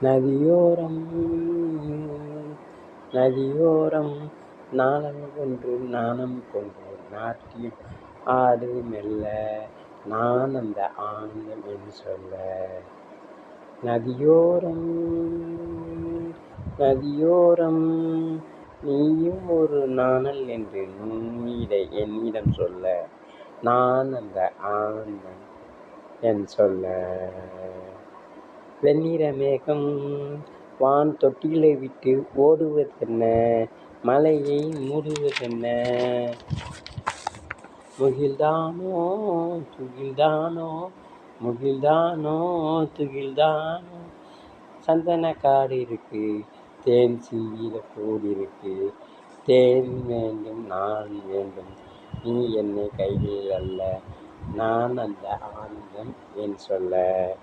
நதியோரம் நதியோரம் நாணம் கொன்று நாணம் கொண்டு நாட்டியம் ஆடு மெல்ல நான் அந்த ஆனந்தம் என்று சொல்ல. நதியோரம் நதியோரம் நீயும் ஒரு நாணல் என்று நுண்ணிடை என்னிடம் சொல்ல. நான் அந்த ஆனந்தம் என் சொல்ல. வெண்ணிற மேகம் வான் தொட்டிலை விட்டு ஓடுவதென்ன? மலையை மூடுவதென்ன? முகில்தானோ துகில்தானோ முகில்தானோ துகில்தானோ. சந்தன காடு இருக்கு தேன் சீர கூடி இருக்கு. தேன் வேண்டும் நான் வேண்டும் நீ என்னை கையில் அல்ல நான் அந்த ஆனந்தம் என் சொல்ல.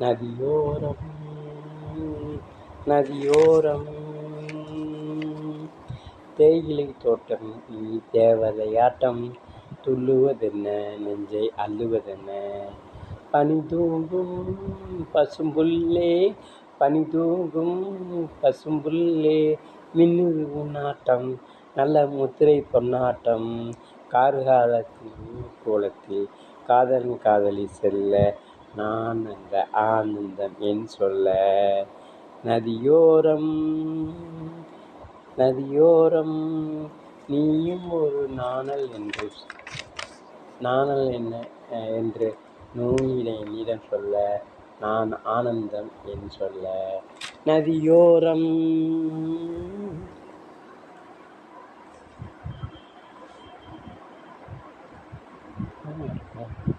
நதியோரம் நதியோரம் தேயிலை தோட்டம் நீ தேவதையாட்டம் துள்ளுவதென்ன நெஞ்சை அள்ளுவதென்ன பனி தூங்கும் பசும்புல்லே பனி தூங்கும் பசும்புல்லே மின்னு உன்னாட்டம் நல்ல முத்திரை பொன்னாட்டம் கார்காலத்தில் கோலத்தில் காதலன் காதலி செல்ல நான் அந்த ஆனந்தம் என் சொல்ல. நதியோரம் நதியோரம் நீயும் ஒரு நாணல் என்று நாணல் என்ன என்று நூலினை என்னிடம் சொல்ல. நான் ஆனந்தம் என் சொல்ல. நதியோரம் Oh my God.